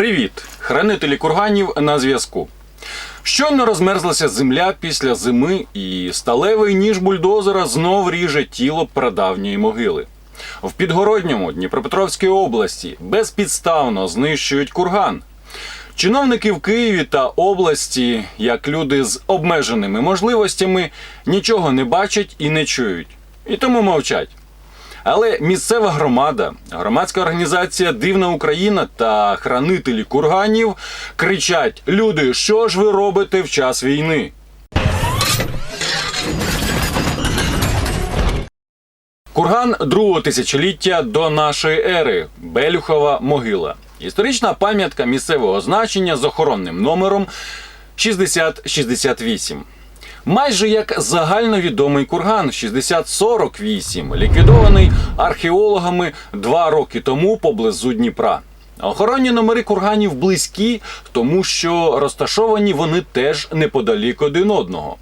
Привіт! Хранителі курганів на зв'язку. Щойно розмерзлася земля після зими, і сталевий ніж бульдозера знов ріже тіло прадавньої могили. В Підгородньому Дніпропетровській області безпідставно знищують курган. Чиновники в Києві та області, як люди з обмеженими можливостями, нічого не бачать і не чують, і тому мовчать. Але місцева громада, громадська організація Дивна Україна та хранителі курганів кричать: Люди, що ж ви робите в час війни? Курган другого тисячоліття до нашої ери Белюхова могила. Історична пам'ятка місцевого значення з охоронним номером 6068. Майже як загальновідомий курган 6048, ліквідований археологами два роки тому поблизу Дніпра. Охоронні номери курганів близькі, тому що розташовані вони теж неподалік один одного.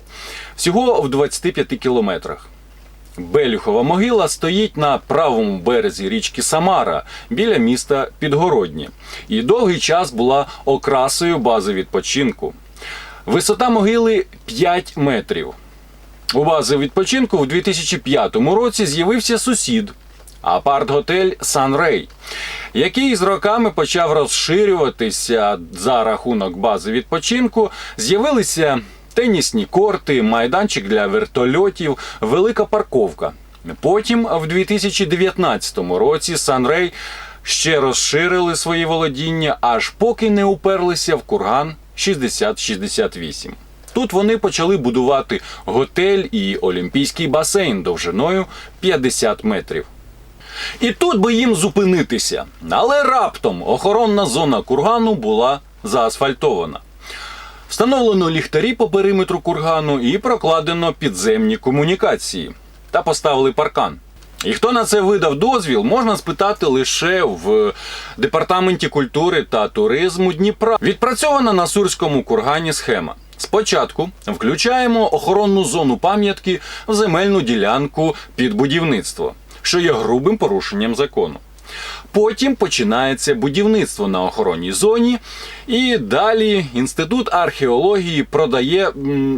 Всього в 25 кілометрах. Белюхова могила стоїть на правому березі річки Самара біля міста Підгородні і довгий час була окрасою бази відпочинку. Висота могили 5 метрів. У бази відпочинку в 2005 році з'явився сусід апарт-готель Сан-Рей, який з роками почав розширюватися за рахунок бази відпочинку. З'явилися тенісні корти, майданчик для вертольотів, велика парковка. Потім, в 2019 році, Сан-Рей ще розширили свої володіння, аж поки не уперлися в курган 6068. Тут вони почали будувати готель і олімпійський басейн довжиною 50 метрів. І тут би їм зупинитися. Але раптом охоронна зона кургану була заасфальтована. Встановлено ліхтарі по периметру кургану і прокладено підземні комунікації та поставили паркан. І хто на це видав дозвіл, можна спитати лише в департаменті культури та туризму Дніпра. Відпрацьована на Сурському кургані схема. Спочатку включаємо охоронну зону пам'ятки в земельну ділянку під будівництво, що є грубим порушенням закону. Потім починається будівництво на охоронній зоні, і далі інститут археології продає,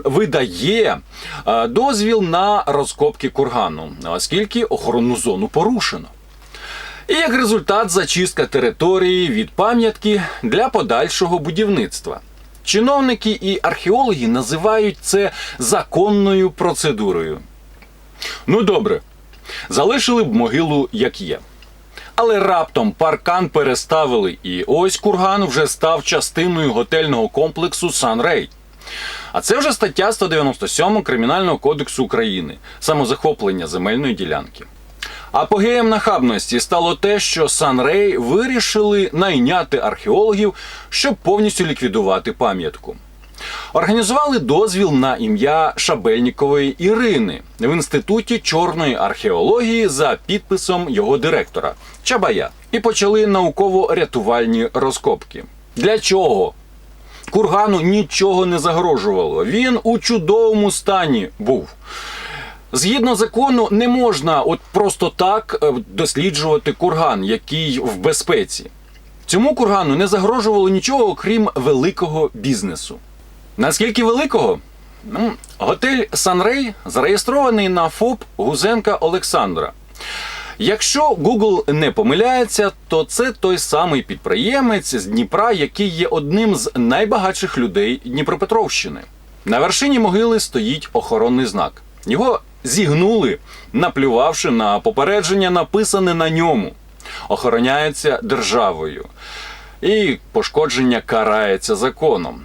видає е, дозвіл на розкопки кургану, оскільки охоронну зону порушено. І як результат зачистка території від пам'ятки для подальшого будівництва. Чиновники і археологи називають це законною процедурою. Ну добре, залишили б могилу як є. Але раптом паркан переставили, і ось курган вже став частиною готельного комплексу Сан-Рей. А це вже стаття 197 Кримінального кодексу України самозахоплення земельної ділянки. Апогеєм нахабності стало те, що Сан-Рей вирішили найняти археологів, щоб повністю ліквідувати пам'ятку. Організували дозвіл на ім'я Шабельнікової Ірини в інституті чорної археології за підписом його директора Чабая і почали науково-рятувальні розкопки. Для чого? Кургану нічого не загрожувало. Він у чудовому стані був. Згідно закону, не можна от просто так е, досліджувати курган, який в безпеці. Цьому кургану не загрожувало нічого, окрім великого бізнесу. Наскільки великого? Ну, готель Санрей зареєстрований на ФОП Гузенка Олександра. Якщо Google не помиляється, то це той самий підприємець з Дніпра, який є одним з найбагатших людей Дніпропетровщини. На вершині могили стоїть охоронний знак. Його зігнули, наплювавши на попередження, написане на ньому. Охороняється державою. І пошкодження карається законом.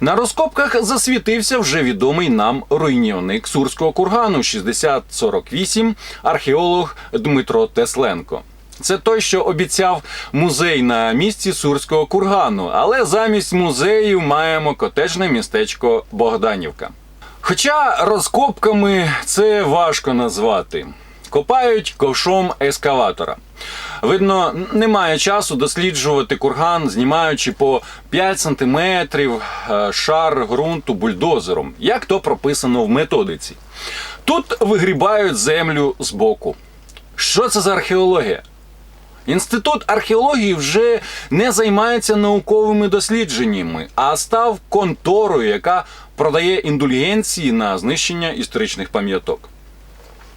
На розкопках засвітився вже відомий нам руйнівник Сурського кургану 6048 археолог Дмитро Тесленко. Це той, що обіцяв музей на місці Сурського кургану, але замість музею маємо котежне містечко Богданівка. Хоча розкопками це важко назвати. Копають ковшом ескаватора. Видно, немає часу досліджувати курган, знімаючи по 5 сантиметрів е, шар ґрунту бульдозером, як то прописано в методиці. Тут вигрібають землю збоку. Що це за археологія? Інститут археології вже не займається науковими дослідженнями, а став конторою, яка продає індульгенції на знищення історичних пам'яток.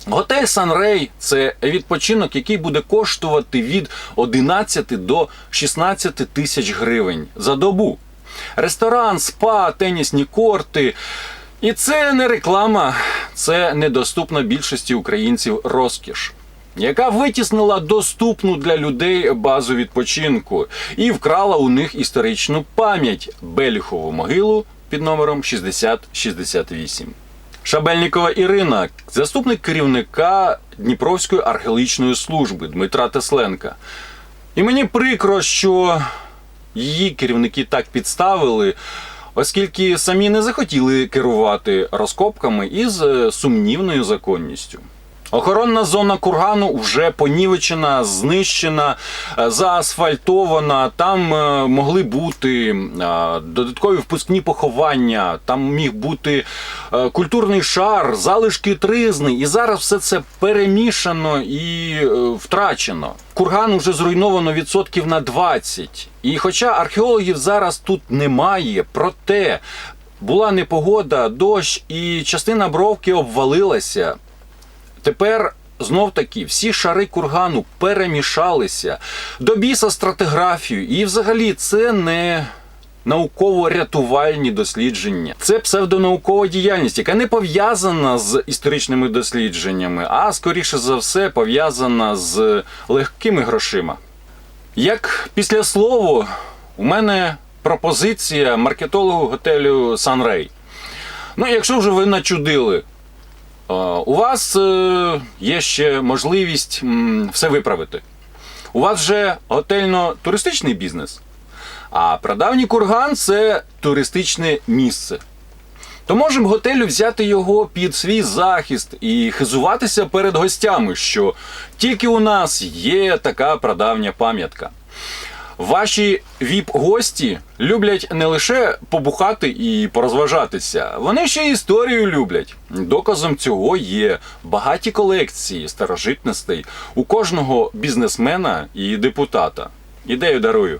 Готель Санрей це відпочинок, який буде коштувати від 11 до 16 тисяч гривень за добу. Ресторан, спа, тенісні корти. І це не реклама, це недоступна більшості українців розкіш, яка витіснила доступну для людей базу відпочинку і вкрала у них історичну пам'ять Беліхову могилу під номером 6068. Шабельникова Ірина, заступник керівника Дніпровської археологічної служби Дмитра Тесленка. І мені прикро, що її керівники так підставили, оскільки самі не захотіли керувати розкопками із е, сумнівною законністю. Охоронна зона кургану вже понівечена, знищена, е, заасфальтована. Там е, могли бути е, додаткові впускні поховання, там міг бути культурний шар, залишки тризни. І зараз все це перемішано і втрачено. Курган вже зруйновано відсотків на 20. І хоча археологів зараз тут немає, проте була непогода, дощ і частина бровки обвалилася. Тепер знов таки всі шари кургану перемішалися до біса стратиграфію. І взагалі це не науково-рятувальні дослідження. Це псевдонаукова діяльність, яка не пов'язана з історичними дослідженнями, а скоріше за все пов'язана з легкими грошима. Як після слову, у мене пропозиція маркетологу готелю Sunray. Ну, якщо вже ви начудили, у вас е, є ще можливість все виправити. У вас вже готельно-туристичний бізнес, а прадавній курган це туристичне місце. То можемо готелю взяти його під свій захист і хизуватися перед гостями, що тільки у нас є така прадавня пам'ятка. Ваші віп-гості люблять не лише побухати і порозважатися, вони ще й історію люблять. Доказом цього є багаті колекції старожитностей у кожного бізнесмена і депутата. Ідею дарую.